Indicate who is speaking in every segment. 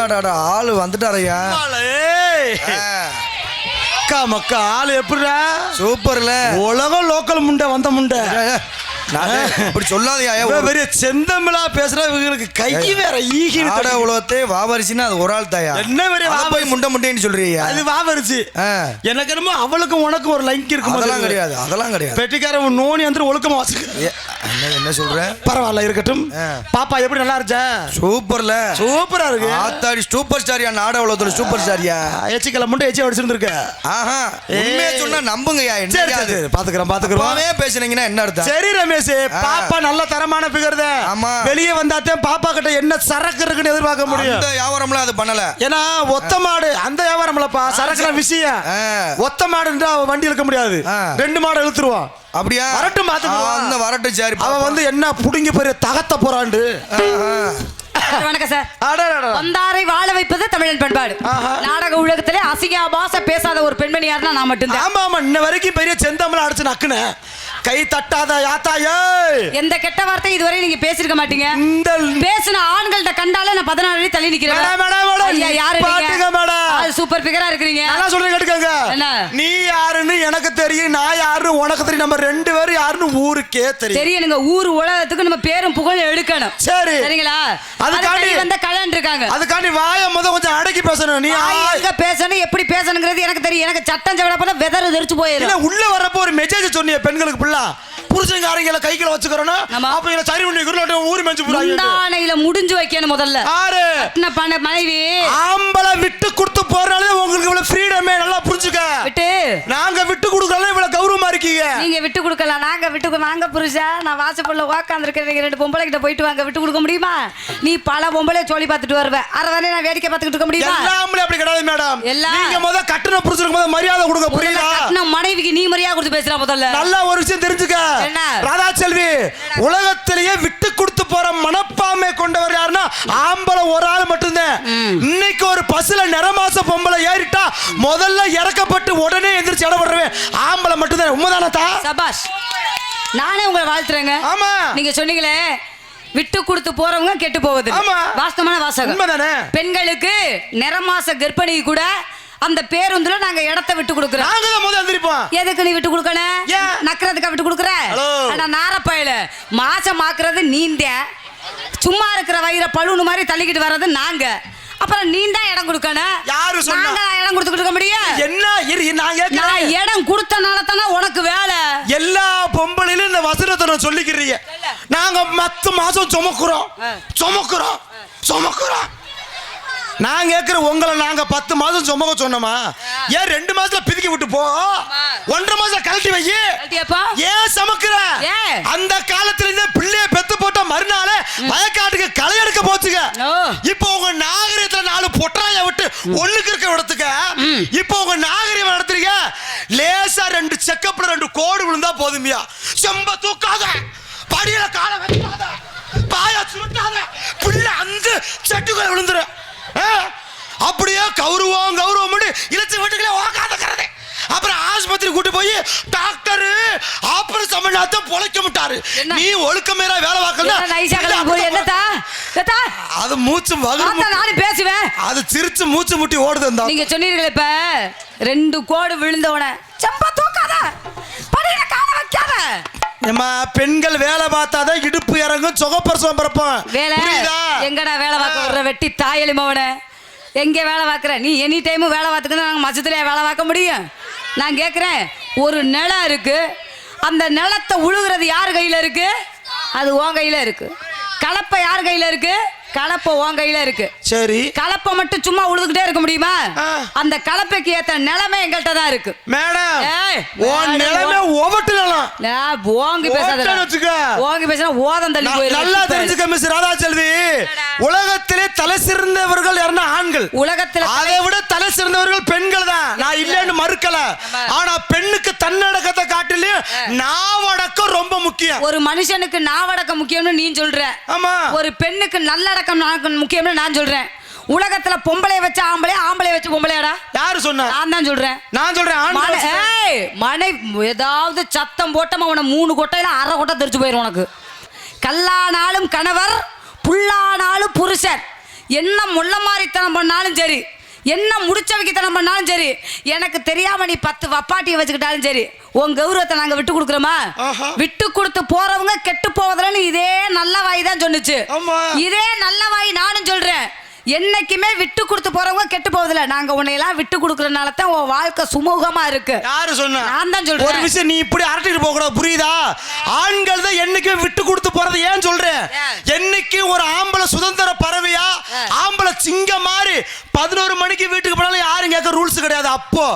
Speaker 1: அடாடாடா ஆளு வந்துட்டாரையா
Speaker 2: ஏய், அக்கா மக்கா ஆளு எப்படிடா
Speaker 1: சூப்பர்ல
Speaker 2: உலகம் லோக்கல் முண்டை வந்த முண்டை
Speaker 1: இப்படி சொல்லாதயா
Speaker 2: பெரிய செந்தமிழா பேசுற இவங்களுக்கு கை வேற ஈகின்னு
Speaker 1: ஆட உலகத்தே வாவரிசின்னா அது ஒரு ஆள் தாயா?
Speaker 2: என்ன பெரிய வாவரிசி?
Speaker 1: போய் முண்டை முண்டைன்னு சொல்றியா?
Speaker 2: அது வாவரிச்சு
Speaker 1: ஆ.
Speaker 2: எனக்கு என்னமோ அவளுக்கும் உனக்கும் ஒரு லைங்க் இருக்கும்
Speaker 1: அதெல்லாம் கிடையாது அதெல்லாம் கிடையாது.
Speaker 2: பெட்டிக்காரன் நோனி வந்து ஒழுக்கமா வாசிக்க
Speaker 1: என்ன சொல்ற?
Speaker 2: பரவாயில்ல இருக்கட்டும். பாப்பா எப்படி நல்லா இருச்சா
Speaker 1: சூப்பர்ல.
Speaker 2: சூப்பரா இருக்கு.
Speaker 1: ஆத்தாடி சூப்பர் ஸ்டாரியா நாட உலகத்துல சூப்பர் ஸ்டாரியா
Speaker 2: எச்சிக்கல முட்டை எச்சி அடிச்சிருந்திருக்க
Speaker 1: ஆஹா உண்மையா சொன்னா நம்புங்கய்யா
Speaker 2: சரி
Speaker 1: என்ன
Speaker 2: சரி, பாத்துக்கிறோம்
Speaker 1: பேசுனீங்கன்னா என்ன அர்த்தம்?
Speaker 2: சரி ரமேஷ்.
Speaker 1: ஆ.
Speaker 2: பாப்பா நல்ல தரமான பிகர் தான்
Speaker 1: ஆமா.
Speaker 2: வெளியே வந்தாத்தான் பாப்பா கிட்ட என்ன சரக்கு இருக்குன்னு எதிர்பார்க்க முடியும்.
Speaker 1: அந்த வியாபாரம்லாம் அது பண்ணல.
Speaker 2: ஏன்னா ஒத்த மாடு அந்த வியாபாரம்லப்பா சரக்குல விஷயம்
Speaker 1: ஆ.
Speaker 2: ஒத்த மாடுன்றா வண்டி இழுக்க முடியாது. ரெண்டு மாடு இழுத்துருவான்.
Speaker 1: அப்படியா?
Speaker 2: வரட்டும் பாத்துக்கலாம்.
Speaker 1: ஆ, அந்த வரட்டும் சரி
Speaker 2: அவன் வந்து என்ன புடுங்கி பெரிய தகத்த போறாண்டு
Speaker 3: வணக்கம் சார். வந்தாரை வாழ வைப்பது தமிழன் பண்பாடு. நாடக உலகத்திலே அசிங்க பாச பேசாத ஒரு பெண்மணி யாருன்னா நான் மட்டும்தான்.
Speaker 2: ஆமா ஆமா. இன்ன வரைக்கும் பெரிய செந்தமிழ் அடிச்சு நக்குன. கை தட்டாத யாத்தா ஏய்
Speaker 3: எந்த கெட்ட வார்த்தை இதுவரை நீங்க பேசிருக்க மாட்டீங்க?
Speaker 2: இந்த
Speaker 3: பேசின ஆண்கள்ட்ட கண்டாலே நான் பதினாறு அடி தள்ளி நிக்கிறேன்.
Speaker 2: மேடம், மேடம்,
Speaker 3: யாரு
Speaker 2: பாட்டுங்க? மேடம்.
Speaker 3: அது சூப்பர் பிகரா இருக்கிறீங்க.
Speaker 2: நல்லா சொல்றேன் கேட்டுக்கங்க? நீ யாருன்னு எனக்கு தெரியும் நான் யாருன்னு உனக்கு தெரியும். நம்ம ரெண்டு பேரும் யாருன்னு ஊருக்கே தெரியும்.
Speaker 3: தெரியணுங்க ஊர் உலகத்துக்கு நம்ம பேரும் புகழும் எடுக்கணும்.
Speaker 2: சரி.
Speaker 3: சரிங்களா?
Speaker 2: அதுக்காண்டி-
Speaker 3: வந்த கல்யாணம் இருக்காங்க.
Speaker 2: அதுக்காண்டி வாய முத கொஞ்சம் அடக்கி பேசணும். நீ
Speaker 3: நான் எங்க பேசணும் எப்படி பேசணுங்கிறது எனக்கு தெரியும். எனக்கு சட்டம் சவடப்பட வெதறு தெரிச்சு போயிடும்
Speaker 2: உள்ள வர்றப்போ ஒரு மெசேஜ் சொன்னிய பெண்களுக்கு புள்ளா. புருஷங்காரங்களை கைக்குள்ள வச்சுக்கிறோம்
Speaker 3: ஆமா.
Speaker 2: அப்ப இங்க சரி பண்ணி குருளாட்டம் ஊர் மெஞ்சு போறாங்க
Speaker 3: முந்தானையில முடிஞ்சு வைக்கணும் முதல்ல.
Speaker 2: ஆறு.
Speaker 3: கட்டின பண்ண மனைவி.
Speaker 2: ஆம்பளை விட்டு கொடுத்து போறனாலே உங்களுக்கு இவ்வளவு ஃப்ரீடமே நல்லா புரிஞ்சுக்க.
Speaker 3: விட்டு.
Speaker 2: நாங்க விட்டு கொடுக்கறனால இவ்வளவு இருக்கீங்க
Speaker 3: நீங்க விட்டு கொடுக்கலாம். நாங்க விட்டு நாங்க புருஷா நான் வாசப்பள்ள உக்காந்துருக்கேன் நீங்க ரெண்டு பொம்பளை கிட்ட போயிட்டு வாங்க. விட்டு கொடுக்க முடியுமா? நீ பல பொம்பளை சொல்லி பார்த்துட்டு வருவ. அரை தானே நான் வேடிக்கை பார்த்துக்கிட்டு இருக்க முடியுமா?
Speaker 2: எல்லாமே அப்படி கிடையாது மேடம்.
Speaker 3: எல்லாம்.
Speaker 2: நீங்க முத கட்டுன புருஷனுக்கு முத மரியாதை
Speaker 3: முதல்ல
Speaker 2: புரியுதா?
Speaker 3: கட்டின மனைவிக்கு நீ மரியாதை கொடுத்து பேசுறா முதல்ல.
Speaker 2: நல்லா ஒரு விஷயம் தெரிஞ்சுக்க.
Speaker 3: என்ன?
Speaker 2: ராதா செல்வி உலகத்திலேயே விட்டு கொடுத்து போற மனப்பான்மை கொண்டவர் யாருன்னா ஆம்பளை ஒரு ஆள் மட்டும்தான். இன்னைக்கு ஒரு பஸ்ல நிறமாச பொம்பளை ஏறிட்டா முதல்ல இறக்கப்பட்டு உடனே எந்திரிச்சு இடப்படுறவன் ஆம்பளை மட்டும்தான். உண்மைதானத்தா
Speaker 3: சபாஷ் நானே உங்களை வாழ்த்துறேங்க.
Speaker 2: ஆமா.
Speaker 3: நீங்க சொன்னீங்களே விட்டு கொடுத்து போறவங்க கெட்டு போவது. வாஸ்தவமான வாசகம். பெண்களுக்கு நிறமாச கர்ப்பிணி கூட அந்த பேருந்துல நாங்க இடத்த விட்டு கொடுக்குறோம்.
Speaker 2: நாங்க தான் முதல் எந்திரிப்போம்.
Speaker 3: எதுக்கு நீ விட்டு கொடுக்கணும்
Speaker 2: ஏன்?
Speaker 3: நக்கிறதுக்கா விட்டு கொடுக்குற. ஆனா நாரப்பயல மாசம் ஆக்குறது நீந்த சும்மா இருக்கிற வயிற பழுனு மாதிரி தள்ளிக்கிட்டு வர்றது நாங்க. அப்புறம் நீ தான் இடம் கொடுக்கணும்.
Speaker 2: யாரு சொன்னா?
Speaker 3: இடம் கொடுத்துக்கிட்டு இருக்க முடியும்?
Speaker 2: என்ன? இரு நான்
Speaker 3: நான் இடம் கொடுத்தனால தானே உனக்கு வேலை?
Speaker 2: எல்லா பொம்பளையிலும் இந்த வசனத்தை சொல்லிக்கிறீங்க. நாங்க மத்த மாசம் சுமக்குறோம். சுமக்குறோம். சுமக்குறோம். நான் கேட்கிற உங்களை நாங்க பத்து மாசம் சுமக்க சொன்னோமா? ஏன் ரெண்டு மாசத்துல பிதுக்கி விட்டு போ? ஒன்றரை மாசம் கழட்டி வை? ஏன் சமக்குற? அந்த காலத்துல இருந்தே பிள்ளைய பெத்து போட்ட மறுநாளே வயக்காட்டுக்கு களை எடுக்க போச்சுங்க. இப்போ உங்க பொட்டராய விட்டு ஒண்ணுக்கு இருக்க விடத்துக்க. இப்போ உங்க நாகரிகம் நடத்துறீங்க. லேசா ரெண்டு செக்கப்ல ரெண்டு கோடு விழுந்தா போதுமியா செம்ப தூக்காத. படியில காலை வைக்காத பாய சுருட்டாத. பிள்ளை அந்த செட்டுக்குள்ள விழுந்துரு? அப்படியே கௌரவம் கௌரவம் பண்ணி இழுச்சு வீட்டுக்குள்ளே உக்காந்துக்கிறது அப்புறம் ஆஸ்பத்திரி கூட்டு போய் டாக்டர் ஆபரேஷன் பண்ணாத பொழைக்க விட்டாரு
Speaker 3: என்ன?
Speaker 2: நீ ஒழுக்கமேரா வேலை பார்க்கல
Speaker 3: என்னத்தா? ஏத்தா?
Speaker 2: அது மூச்சு
Speaker 3: ஆத்தா, நானும் பேசுவேன்.
Speaker 2: அது சிரிச்சு மூச்சு முட்டி ஓடுது அந்த
Speaker 3: நீங்க சொன்னீர்களே இப்ப ரெண்டு கோடு விழுந்தவன செம்பா தூக்காத! படியில கால வைக்காத!
Speaker 2: பெண்கள் வேலை பார்த்தாதான் இடுப்பு இறங்கும் சுகப்பிரசவம் பிறப்போம்.
Speaker 3: வேலை? எங்கடா வேலை பார்க்க விடுற வெட்டி தாயலி மவன? எங்க வேலை பார்க்குற? நீ எனி டைமும் வேலை பார்த்துக்கிட்டு நாங்கள் மச்சத்துல வேலை பார்க்க முடியும். நான் கேட்குறேன் ஒரு நிலம் இருக்கு அந்த நிலத்தை உழுகுறது யார் கையில் இருக்கு? அது உன் கையில் இருக்கு. கலப்பை யார் கையில் இருக்கு? கலப்பை உன் கையில் இருக்கு.
Speaker 2: சரி.
Speaker 3: கலப்பை மட்டும் சும்மா உழுதுகிட்டே இருக்க முடியுமா. அந்த கலப்பைக்கு ஏத்த நிலைமை எங்கள்கிட்ட தான் இருக்கு.
Speaker 2: மேடம் உன் நிலைமை ஒவ்வொட்டு நிலம்.
Speaker 3: நான் ஓங்கி பேசாத. ஓங்கி பேசினா ஓதம் தள்ளி போயிடும்
Speaker 2: நல்லா தெரிஞ்சுக்க மிஸ் ராதா செல்வி உலகத்திலே தலை சிறந்தவர்கள் யாருன்னா ஆண்கள்.
Speaker 3: உலகத்துல
Speaker 2: அதை விட தலை சிறந்தவர்கள் பெண்கள் தான். ஆனா பெண்ணுக்கு தன்னடக்கத்தை காட்டிலையும் நாவடக்கம் ரொம்ப முக்கியம்.
Speaker 3: ஒரு மனுஷனுக்கு நாவடக்கம் முக்கியம்னு நீ சொல்ற.
Speaker 2: ஆமா.
Speaker 3: ஒரு பெண்ணுக்கு நல்லடக்கம் முக்கியம்னு நான் சொல்றேன். உலகத்துல பொம்பளைய வச்ச ஆம்பளை ஆம்பளை வச்ச பொம்பளையாடா?
Speaker 2: யாரு சொன்னா?
Speaker 3: நான் தான் சொல்றேன்.
Speaker 2: நான் சொல்றேன்
Speaker 3: மனை- ஏதாவது சத்தம் போட்டமா உன மூணு கொட்டையில அரை கொட்டை தெரிச்சு போயிடும் உனக்கு. கல்லானாலும் கணவர் புல்லானாலும் புருஷன். என்ன முள்ள மாதிரித்தனம் பண்ணாலும் சரி. என்ன முடிச்ச வைக்கத்தனம் பண்ணாலும் சரி எனக்கு தெரியாம நீ பத்து வப்பாட்டியை வச்சுக்கிட்டாலும் சரி உன் கௌரவத்தை நாங்க விட்டு கொடுக்குறோமா. விட்டு கொடுத்து போறவங்க கெட்டு போவதில்லைன்னு இதே நல்ல வாய் தான் சொன்னுச்சு. இதே நல்ல வாய் நானும் சொல்றேன் என்னைக்குமே விட்டு கொடுத்து போறவங்க கெட்டு போவதில்ல. நாங்க உன்னையெல்லாம் விட்டு கொடுக்கறனால தான் உன் வாழ்க்கை சுமூகமா இருக்கு.
Speaker 2: யாரு சொன்னா?
Speaker 3: நான் தான் சொல்றேன்.
Speaker 2: ஒரு விஷயம் நீ இப்படி அரட்டிட்டு போக கூடாது புரியுதா? ஆண்கள் தான் என்னைக்குமே விட்டு கொடுத்து போறது. ஏன் சொல்றேன்? என்னைக்கு ஒரு ஆம்பளை சுதந்திர பறவையா ஆம்பளை சிங்கம் மாதிரி பதினோரு மணிக்கு வீட்டுக்கு போனாலும் யாரும் கேட்க ரூல்ஸ் கிடையாது அப்போ.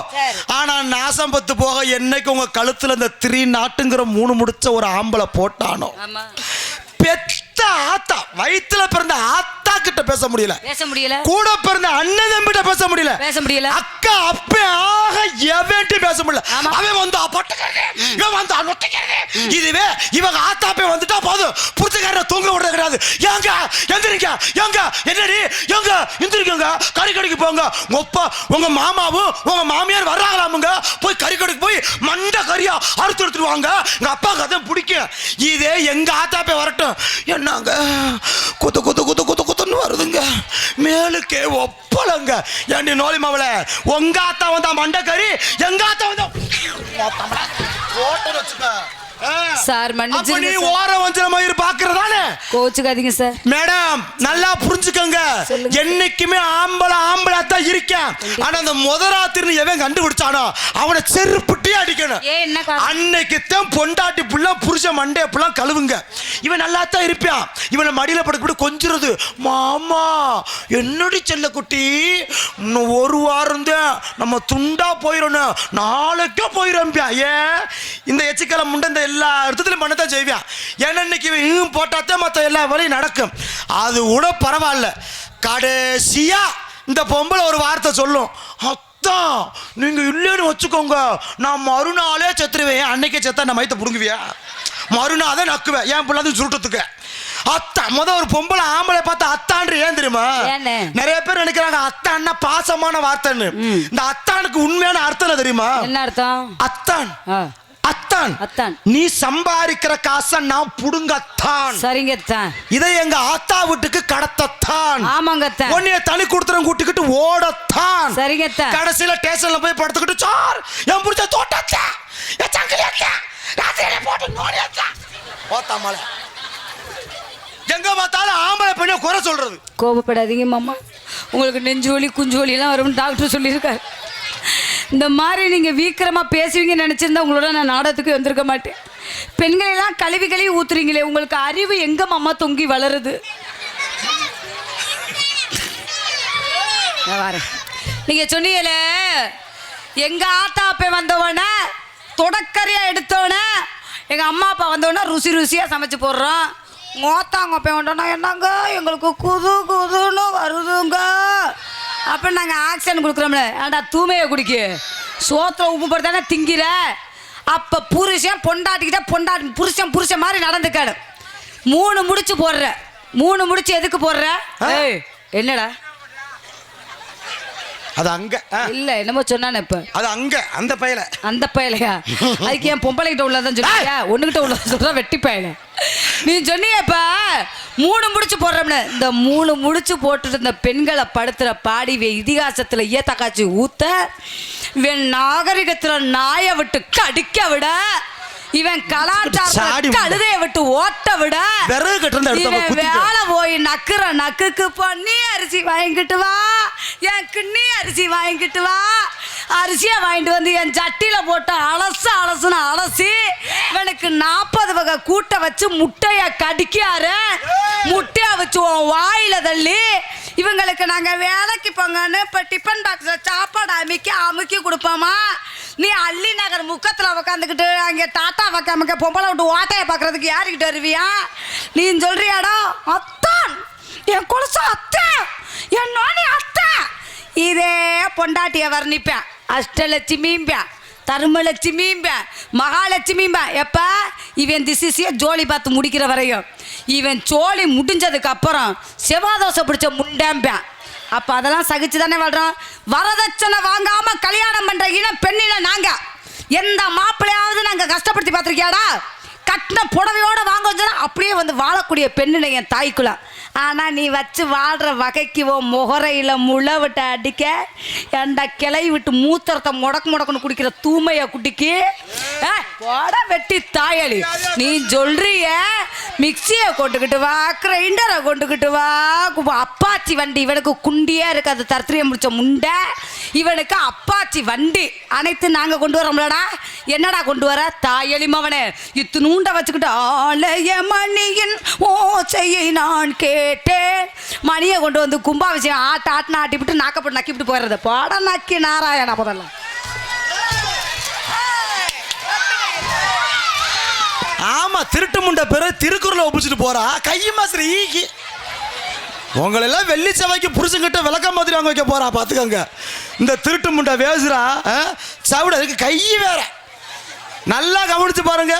Speaker 2: ஆனா நாசம் பத்து போக என்னைக்கு உங்க கழுத்துல இந்த த்ரீ நாட்டுங்கிற மூணு முடிச்ச ஒரு ஆம்பளை போட்டானோ?
Speaker 3: ஆமா.
Speaker 2: பெத்த ஆத்தா. வயித்துல பிறந்த ஆத்தா கிட்ட பேச முடியல.
Speaker 3: பேச முடியல.
Speaker 2: கூட பிறந்த அண்ணன் தம்பிட்ட பேச முடியல.
Speaker 3: பேச முடியல.
Speaker 2: அக்கா அப்ப ஆக எவன்ட்டு பேச முடியல. அவன் வந்து இவன் வந்து இதுவே இவங்க ஆத்தாப்பே வந்துட்டா போதும். புரிச்சுக்காரன் தூங்க விடுறது கிடையாது. ஏங்க எந்திரிங்க. ஏங்க என்னடி? ஏங்க எந்திரிக்கங்க கறி கடைக்கு போங்க. உங்க அப்பா உங்க மாமாவும் உங்க மாமியார் வர்றாங்களாமுங்க. போய் கறி கடைக்கு போய் மண்டை கறியா அறுத்து எடுத்துட்டு வாங்க. எங்க அப்பாவுக்கு அதான் பிடிக்கும். இதே எங்க ஆத்தாப்பே வரட்டும். என்னங்க குத்து குத்து குத்து குத்து குத்துன்னு வருதுங்க. மேலுக்கே ஒப்பளங்க. ஏண்டி நோலி மாவள உங்க ஆத்தா வந்தா மண்டக்கறி கறி எங்க ஆத்தா வந்தா ஓட்டர் வச்சுக்க.
Speaker 3: சார், மன்னிச்சிருங்க
Speaker 2: நீ. ஓர வஞ்சன மயிர் பாக்குறதானே
Speaker 3: கோச்சுக்காதீங்க சார்.
Speaker 2: மேடம் நல்லா புரிஞ்சுக்கோங்க. என்னைக்குமே ஆம்பளை ஆம்பளை தான் இருக்கேன் ஆனா அந்த முதராத்திரின்னு எவன் கண்டுபிடிச்சானோ அவனை செருப்புட்டி அடிக்கணும். அன்னைக்கு தான் பொண்டாட்டி புள்ள புருஷன் மண்டே புள்ள கழுவுங்க. இவன் நல்லா தான் இருப்பான். இவனை மடியில படுக்கப்பட்டு கொஞ்சுறது. மாமா என்னடி செல்ல குட்டி இன்னும் ஒரு வாரம் தான் நம்ம துண்டா போயிடணும் நாளைக்கே போயிடும்பியா ஏன்? இந்த எச்சிக்கலை முண்டை இந்த எல்லா இடத்துலையும் பண்ணத்தான் செய்வான். ஏன்னா இன்னைக்கு இவன் போட்டாத்தான் மற்ற எல்லா வேலையும் நடக்கும். அது கூட பரவாயில்ல. கடைசியா இந்த பொம்பளை ஒரு வார்த்தை சொல்லும். அத்தான் நீங்க இல்லைன்னு வச்சுக்கோங்க. நான் மறுநாளே செத்துருவேன். அன்னைக்கே செத்தா நான் மயத்தை புடுங்குவியா? மறுநாள் தான் நக்குவேன். ஏன் பிள்ளாது சுருட்டத்துக்கு? அத்தா முத ஒரு பொம்பளை ஆம்பளை பார்த்து அத்தான்ற ஏன் தெரியுமா? நிறைய பேர் நினைக்கிறாங்க அத்தான்னா பாசமான வார்த்தைன்னு. இந்த அத்தானுக்கு உண்மையான அர்த்தம் தெரியுமா?
Speaker 3: என்ன அர்த்தம்?
Speaker 2: அத்தான். அத்தான்.
Speaker 3: அத்தான்.
Speaker 2: நீ சம்பாதிக்கிற காசை நான் புடுங்கத்தான்.
Speaker 3: சரிங்க தான்
Speaker 2: இதை எங்க ஆத்தா வீட்டுக்கு கடத்தத்தான்.
Speaker 3: ஆமாங்க தான்
Speaker 2: உன்னைய தனி கொடுத்துறம் கூட்டிக்கிட்டு ஓடத்தான்.
Speaker 3: சரிங்க தான்
Speaker 2: கடைசியில ஸ்டேஷன்ல போய் படுத்துக்கிட்டு சார் என் புடிச்ச தோட்டத்தா என் சங்கிலியத்தா ராத்திரியில போட்டு நோடியத்தா ஓத்தா மலை. எங்க பார்த்தாலும் ஆம்பளை பெண்ணை குறை சொல்றது.
Speaker 3: கோபப்படாதீங்க மாமா. உங்களுக்கு நெஞ்சு வலி குஞ்சு வலிலாம் வரும்னு டாக்டர் சொல்லியிருக்காரு. இந்த மாதிரி நீங்கள் வீக்கிரமாக பேசுவீங்கன்னு நினச்சிருந்தா உங்களோட நான் நாடகத்துக்கு வந்திருக்க மாட்டேன். பெண்களெல்லாம் கழுவி கழுவி ஊத்துறீங்களே உங்களுக்கு அறிவு எங்க மாமா தொங்கி வளருது? வரேன். நீங்கள் சொன்னீங்களே எங்கள் ஆத்தா அப்பா வந்தவொடனே தொடக்கறியாக எடுத்தோடனே எங்கள் அம்மா அப்பா வந்தோடனே ருசி ருசியாக சமைச்சு போடுறோம் மோத்தாங்க அப்பா வந்தோன்னா என்னங்க எங்களுக்கு குது குதுன்னு வருதுங்க. அப்போ நாங்கள் ஆக்சிஜன் கொடுக்குறோம்ல. ஏன்டா தூமையை குடிக்க? சோத்துல உப்பு போட்டு திங்கிற? அப்போ புருஷன் பொண்டாட்டிக்கிட்ட பொண்டாட்டி புருஷன் புருஷன் மாதிரி நடந்துக்கணும் மூணு முடிச்சு போடுற. மூணு முடிச்சு எதுக்கு போடுற? ஏய் என்னடா?
Speaker 2: அது அங்க
Speaker 3: இல்ல என்னமோ சொன்னானே இப்ப.
Speaker 2: அது அங்க அந்த பையல.
Speaker 3: அந்த பயலையா? அதுக்கு என் பொம்பளை கிட்ட உள்ளதான் சொல்லியா ஒண்ணுகிட்ட உள்ளத சொல்ற வெட்டி பயல. நீ சொன்னியப்ப மூணு முடிச்சு போடுறோம்னு இந்த மூணு முடிச்சு போட்டுட்டு இந்த பெண்களை படுத்துற பாடி இதிகாசத்துல ஈத்த காய்ச்சி ஊத்த இவன் நாகரிகத்துல நாயை விட்டு கடிக்க விட இவன்
Speaker 2: விடு.
Speaker 3: கழுதைய விட்டு ஓட்ட விட இவன். வேலை போய் நக்குற நக்குக்கு பொன்னி அரிசி வாங்கிட்டு வா என் கிண்ணி அரிசி வாங்கிட்டு வா அரிசியை வாங்கிட்டு வந்து என் சட்டியில போட்டு அலசு அலசுன்னு அலசி இவனுக்கு நாற்பது வகை கூட்டை வச்சு முட்டைய கடிக்காரு முட்டைய வச்சு உன் வாயில தள்ளி இவங்களுக்கு நாங்க வேலைக்கு போங்கன்னு இப்ப டிஃபன் பாக்ஸ்ல சாப்பாடு அமுக்கி அமுக்கி கொடுப்போமா? நீ அள்ளி நகர் முக்கத்துல உக்காந்துக்கிட்டு அங்க டாட்டா வைக்காமக்க பொம்பளை விட்டு ஓட்டைய பார்க்கறதுக்கு யாருக்கிட்ட வருவியா? நீ சொல்றியாடா? அத்தான்! என் கொலுசு அத்தை! என் நோனி அத்தை! இதே பொண்டாட்டிய வர்ணிப்பேன். அஷ்டலட்சுமிம்பேன் தர்மலட்சுமிம்பேன் மகாலட்சுமிம்பேன் எப்ப? இவன் திசிசிய ஜோலி பார்த்து முடிக்கிற வரையும். இவன் ஜோலி முடிஞ்சதுக்கு அப்புறம் செவ்வாதோசை பிடிச்ச முண்டேம்பேன். அப்போ அதெல்லாம் சகிச்சு தானே வாழ்கிறான் வரதட்சணை வாங்காமல் கல்யாணம் பண்ணுற இன பெண்ணின நாங்கள் எந்த மாப்பிள்ளையாவது நாங்கள் கஷ்டப்படுத்தி பார்த்துருக்கியாடா? கட்டின புடவையோட வாங்க வச்சா அப்படியே வந்து வாழக்கூடிய பெண்ணுன என் தாய்க்குள்ள. ஆனால் நீ வச்சு வாழ்கிற வகைக்கு ஓ முகரையில் முளை விட்டு அடிக்க ஏண்டா கிளை விட்டு மூத்திரத்தை முடக்கு முடக்குன்னு குடிக்கிற தூமையை குட்டிக்கு போட வெட்டி தாயலி. நீ சொல்றிய மிக்சியை கொண்டுக்கிட்டு வா கிரைண்டரை கொண்டுக்கிட்டு வா. அப்பாச்சி வண்டி. இவனுக்கு குண்டியா இருக்கு அது தர்த்திரியம் முடிச்ச முண்டை. இவனுக்கு அப்பாச்சி வண்டி. அனைத்து நாங்க கொண்டு வரோம்லடா. என்னடா கொண்டு வர? தாயலி மவனே இத்துணூண்ட வச்சுக்கிட்டு ஆலய மணியின் ஓசையை நான் கேட்டேன். மணியை கொண்டு வந்து கும்பாபிஷேகம் ஆட்ட ஆட்டின ஆட்டிவிட்டு நாக்கப்பட்டு நக்கிவிட்டு போயிடுறது. பாட நக்கி நாராயண முதல்ல.
Speaker 2: ஆமா திருட்டு முண்டை பேரு திருக்குறளை ஒப்பிச்சுட்டு போறா. கை மாசம் ஈகி உங்களெல்லாம் வெள்ளி செவ்வாய்க்கு புருஷங்கிட்ட விளக்கம் மாதிரி வாங்க வைக்க போறா பாத்துக்கோங்க. இந்த திருட்டு முண்டை வேசுறா சவுட அதுக்கு கை வேற. நல்லா கவனிச்சு பாருங்க.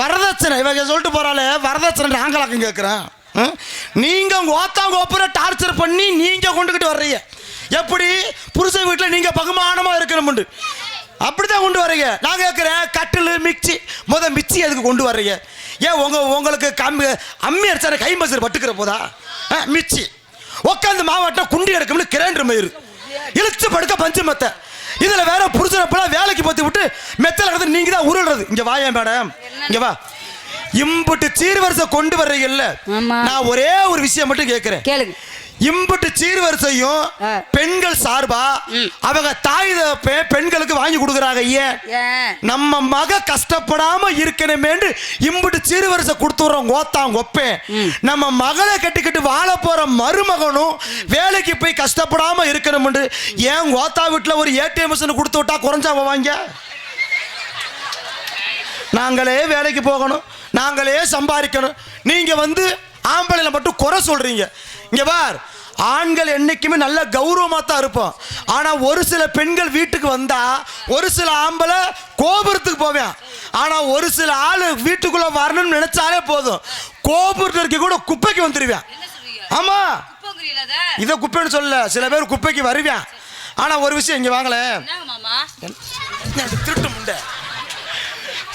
Speaker 2: வரதட்சணை இவங்க சொல்லிட்டு போறாளே வரதட்சணை நாங்களாக்கும் கேட்குறேன் நீங்க உங்க ஓத்தாங்க ஒப்புற டார்ச்சர் பண்ணி நீங்க கொண்டுகிட்டு வர்றீங்க. எப்படி? புருஷன் வீட்டில் நீங்க பகுமானமா இருக்கணும்னு. அப்படிதான் கொண்டு வர்றீங்க. நான் கேட்குறேன் கட்டில் மிக்சி முத மிக்சி எதுக்கு கொண்டு வர்றீங்க? ஏன் உங்க உங்களுக்கு கம்மி அம்மி அடிச்சாரு கை மசர் பட்டுக்கிற போதா? ஆ, மிக்சி. உட்காந்து மாவட்டம் குண்டி எடுக்கணும்னு கிரைண்டர் மயிறு. இழுத்து படுக்க பஞ்சு மெத்த. இதுல வேற புருஷனை போல வேலைக்கு பத்தி விட்டு மெத்தல கிடந்து நீங்க தான் உருள்றது. இங்க வாயா மேடம்? இங்க வா. இம்புட்டு சீர்வரிசை கொண்டு வர்றீங்கல்ல. நான் ஒரே ஒரு விஷயம் மட்டும் கேட்கிறேன்
Speaker 3: கேளுங்க.
Speaker 2: இம்புட்டு சீர்வரிசையும். பெண்கள் சார்பா? அவங்க தாய் பெண்களுக்கு வாங்கி கொடுக்குறாங்க ஏன் நம்ம மக கஷ்டப்படாம இருக்கணுமேண்டு இம்புட்டு சீர்வரிசை கொடுத்துறோம் கோத்தாங்க ஒப்பேன் நம்ம மகளை கட்டிக்கிட்டு வாழ போற மருமகனும் வேலைக்கு போய் கஷ்டப்படாம இருக்கணும்னு ஏன் கோத்தா வீட்டுல ஒரு ஏடிஎம் மிஷின் கொடுத்து விட்டா குறைஞ்சா வாங்க? நாங்களே வேலைக்கு போகணும் நாங்களே சம்பாதிக்கணும். நீங்க வந்து ஆம்பளைல மட்டும் குறை சொல்றீங்க. இங்க பார் ஆண்கள் என்னைக்குமே நல்ல கௌரவமா தான் இருப்போம். ஆனா ஒரு சில பெண்கள் வீட்டுக்கு வந்தா ஒரு சில ஆம்பளை கோபுரத்துக்கு போவேன். ஆனா ஒரு சில ஆளு வீட்டுக்குள்ள வரணும்னு நினைச்சாலே போதும். கோபுரத்துக்கு கூட குப்பைக்கு வந்துருவேன். ஆமா. இதை குப்பைன்னு சொல்லல. சில பேர் குப்பைக்கு வருவேன். ஆனா ஒரு விஷயம் இங்க வாங்கல
Speaker 3: மாமா?
Speaker 2: திருட்டு முண்டை?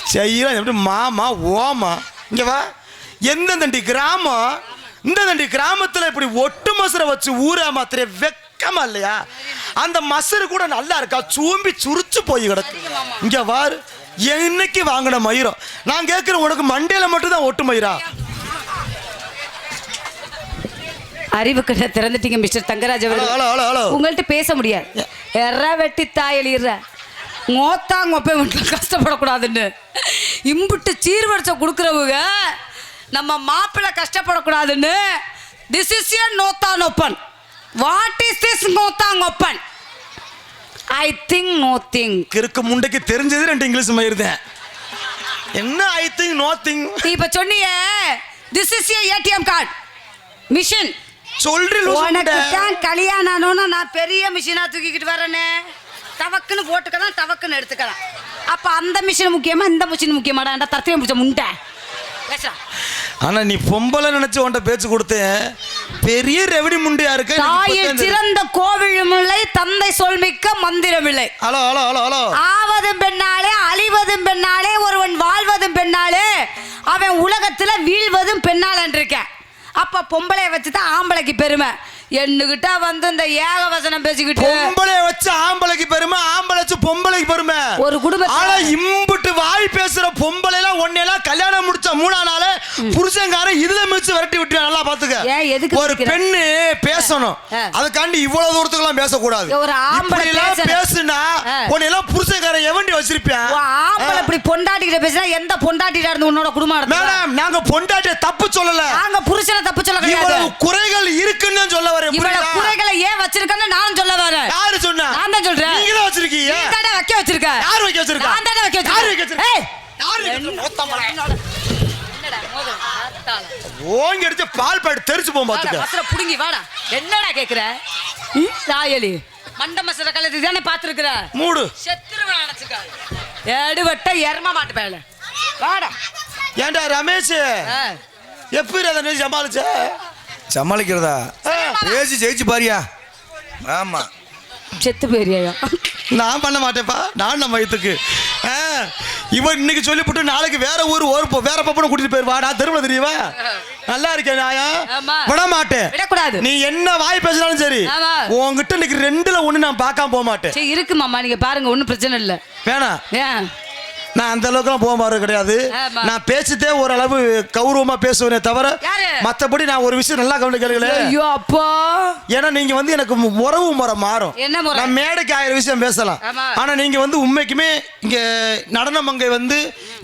Speaker 2: செய்யலாம் எப்படி மாமா ஓமா? இங்க வா. எந்த தண்டி கிராமம்? இந்த தண்டி கிராமத்துல இப்படி ஒட்டு மசுரை வச்சு ஊரா மாத்திர வெக்கமா இல்லையா? அந்த மசுறு கூட நல்லா இருக்கா? சூம்பி சுருச்சு போய் கிடக்கு. இங்க வாரு என்னைக்கு வாங்கின மயிரம் நான் கேட்கிறேன் உனக்கு மண்டையில மட்டும் தான் ஒட்டு மயிரா?
Speaker 3: அறிவு கண்ணை திறந்துட்டீங்க மிஸ்டர் தங்கராஜ் அவர்கள். உங்கள்ட்ட பேச முடியாது. எற வெட்டி தாயலிடுற மோத்தாங்க ஒப்பை கஷ்டப்படக்கூடாதுன்னு. இம்புட்டு சீர்வரிசை கொடுக்குறவங்க நம்ம மாப்பிள்ளை கஷ்டப்படக்கூடாதுன்னு this is a nothing open what is this nothing open I think nothing
Speaker 2: கிறுக்கு முண்டைக்கு தெரிஞ்சது ரெண்டு இங்கிலீஷ் மயிருதேன் என்ன ஐ திங்க் நோ திங்
Speaker 3: நீ இப்போ சொன்னியே this is a ATM card machine
Speaker 2: சொல்றி
Speaker 3: உனக்கு. தான் கல்யாணம் ஆனோன்னா நான் பெரிய மிஷினா தூக்கிக்கிட்டு வரேனே. டவக்குன்னு போட்டுக்கலாம் டவக்குன்னு எடுத்துக்கலாம். அப்ப அந்த மிஷின் முக்கியமா இந்த மிஷின் முக்கியமாடா தத்தியம் பிடிச்ச முண்டை. பேசுறான்
Speaker 2: ஆனா நீ பொம்பளை நினைச்சு உன்ட்ட பேச்சு கொடுத்தேன் பெரிய ரெவடி முண்டியா இருக்கு
Speaker 3: தாயில் சிறந்த கோவிலுமில்லை தந்தை சொல்மிக்க மந்திரமில்லை
Speaker 2: ஹலோ ஹலோ ஹலோ ஹலோ.
Speaker 3: ஆவதும் பெண்ணாலே அழிவதும் பெண்ணாலே ஒருவன் வாழ்வதும் பெண்ணாலே அவன் உலகத்துல வீழ்வதும் பெண்ணால் இருக்கேன் அப்ப பொம்பளைய வச்சுதான் ஆம்பளைக்கு பெருமை. என்கிட்ட வந்து இந்த ஏகவசனம் பேசிக்கிட்டு
Speaker 2: பொம்பளை வச்சு ஆம்பளைக்கு பெருமை ஆம்பளை வச்சு பொம்பளைக்கு பெருமை
Speaker 3: ஒரு குடும்பத்துல-
Speaker 2: ஆனா இம்புட்டு வாய் பேசுற பொம்பளை எல்லாம் ஒன்னெல்லாம் கல்யாணம் முடிச்ச மூணா நாளே புருஷன்காரன் இதுல மிதிச்சு விரட்டி விட்டு நல்லா பாத்துக்க ஒரு? பெண்ணு பேசணும். அதுக்காண்டி இவ்வளவு தூரத்துக்கு எல்லாம் பேசக்கூடாது
Speaker 3: ஒரு ஆம்பளை
Speaker 2: எல்லாம். பேசுனா
Speaker 3: ஆ.
Speaker 2: உன்னையெல்லாம் புருஷன்காரன் எவண்டி வச்சிருப்பான்
Speaker 3: ஆம்பளை இப்படி பொண்டாட்டிக்கிட்ட பேசினா எந்த பொண்டாட்டிட்டா இருந்து உன்னோட குடும்பம்?
Speaker 2: மேடம் நாங்க பொண்டாட்டிய தப்பு சொல்லல
Speaker 3: நாங்க புருஷனை தப்பு சொல்ல கிடையாது
Speaker 2: இவ்வளவு குறைகள் இருக்குன்னு தான் சொல்ல வரேன்
Speaker 3: இவ்வளவு
Speaker 2: புரியுதா?
Speaker 3: குறைகளை ஏன் வச்சிருக்கேன்னு நானும் சொல்ல வரேன்
Speaker 2: யாரு சொன்னா
Speaker 3: நான் தான் சொல்றேன்
Speaker 2: நீங்க தான் வச்சிருக்கீங்க
Speaker 3: நீ தானே வைக்க வச்சிருக்க
Speaker 2: யார் வைக்க வச்சிருக்கா?
Speaker 3: நான் தானே வைக்க
Speaker 2: யார் வைக்க
Speaker 3: வச்சிருக்கேன்
Speaker 2: வச்சிருக்கா?
Speaker 3: ஏய்
Speaker 2: யாரு வைக்க வச்சிருக்கா? மொத்தமா.
Speaker 3: என்னோட- என்னடா மோதிரம்? ஆத்தாள.
Speaker 2: ஓங்கி அடிச்சு பால் பாடு தெரிச்சு போகும் பாத்துக்க
Speaker 3: புடுங்கி வாடா. என்னடா கேக்குற? ம், தாயலி மண்ட மசர கலத்து தானே பாத்துருக்குற
Speaker 2: மூடு.
Speaker 3: செத்துருவன் நினைச்சுக்க எடுவட்ட எரும மாட்டு பேல வாடா.
Speaker 2: ஏன்டா ரமேஷ். எப்படி அதை நீ சமாளிச்ச?
Speaker 1: சமாளிக்கிறதா? பேசி ஜெயிச்சு பாரியா? ஆமா.
Speaker 3: செத்து போயிருயா
Speaker 2: நான் பண்ண மாட்டேப்பா நான் நம்ம வயிற்றுக்கு ஆ. இவன் இன்னைக்கு சொல்லிவிட்டு நாளைக்கு வேற ஊர் ஒரு வேற பப்பனை கூட்டிட்டு போயிருவா. நான் தெருவுல தெரியவா நல்லா இருக்கேன் நாயா. விட மாட்டேன்
Speaker 3: விடக்கூடாது.
Speaker 2: நீ என்ன வாய் பேசினாலும் சரி. உன்கிட்ட இன்னைக்கு ரெண்டுல ஒண்ணு நான் பார்க்காம போக மாட்டேன்.
Speaker 3: சரி இருக்கு மாமா. நீங்க பாருங்க ஒன்றும் பிரச்சனை இல்லை.
Speaker 2: வேணாம்.
Speaker 3: ஏன்?
Speaker 2: நான் அந்த அளவுக்குலாம் போக மாறது கிடையாது. நான் பேசிட்டே ஓரளவு கௌரவமா பேசுவேனே தவிர? மத்தபடி நான் ஒரு விஷயம் நல்லா கவனிக்கல
Speaker 3: ஐயோ அப்பா.
Speaker 2: ஏன்னா நீங்க வந்து எனக்கு உறவு முறை மாறும்.
Speaker 3: என்ன முறை?
Speaker 2: நான் மேடைக்கு ஆயிரம் விஷயம் பேசலாம். ஆனா நீங்க வந்து உண்மைக்குமே இங்க நடன மங்கை வந்து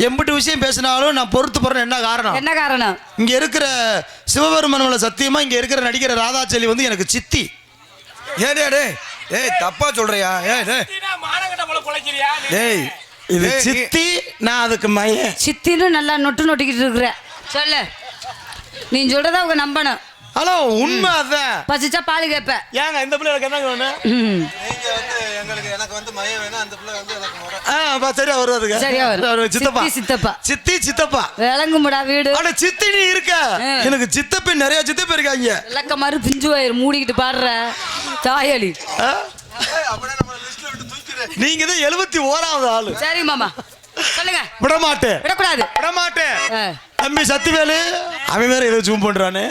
Speaker 2: எம்பிட்டு விஷயம் பேசினாலும் நான் பொறுத்து போறேன் என்ன காரணம்?
Speaker 3: என்ன காரணம்?
Speaker 2: இங்க இருக்கிற சிவபெருமன் சத்தியமா இங்க இருக்கிற நடிகர் ராதாச்செல்வி வந்து எனக்கு சித்தி.
Speaker 1: ஏடே டேய் ஏய் தப்பா சொல்றியா? ஏய் டேய். டேய்
Speaker 2: இது சித்தி நான் அதுக்கு மையன்.
Speaker 3: சித்தின்னு நல்லா நொட்டு நொட்டிக்கிட்டு இருக்கிற. சொல்லு. நீ சொல்றத அவங்க நம்பணும்.
Speaker 2: ஹலோ உண்மை அதான்
Speaker 3: பசிச்சா பால் கேட்ப
Speaker 2: ஏங்க இந்த பிள்ளை எனக்கு என்ன வேணும்.
Speaker 4: நீங்க வந்து எங்களுக்கு எனக்கு வந்து மையம் வேணும் அந்த பிள்ளை வந்து எனக்கு
Speaker 2: ஆ, பா, சரியா வருவாருங்க
Speaker 3: சரியா வரும்.
Speaker 2: அவரு சித்தப்பா
Speaker 3: சித்தி, சித்தப்பா.
Speaker 2: சித்தி சித்தப்பா.
Speaker 3: விளங்குமுடா வீடு.
Speaker 2: ஆனா சித்தி நீ இருக்க. எனக்கு சித்தப்பி நிறைய சித்தப்பி இருக்காங்க.
Speaker 3: விளக்க மாதிரி பிஞ்சு வயிறு மூடிக்கிட்டு பாடுற தாயலி?
Speaker 4: அப்படியே
Speaker 2: நீங்க தான் எழுபத்தி ஓராவது ஆளு.
Speaker 3: சரி மாமா. சொல்லுங்க.
Speaker 2: விட மாட்டேன்
Speaker 3: விடக்கூடாது.
Speaker 2: விட மாட்டேன்
Speaker 3: ஆ.
Speaker 2: தம்பி சத்திவேலு அவன் வேற ஏதோ ஜூம் பண்றானே.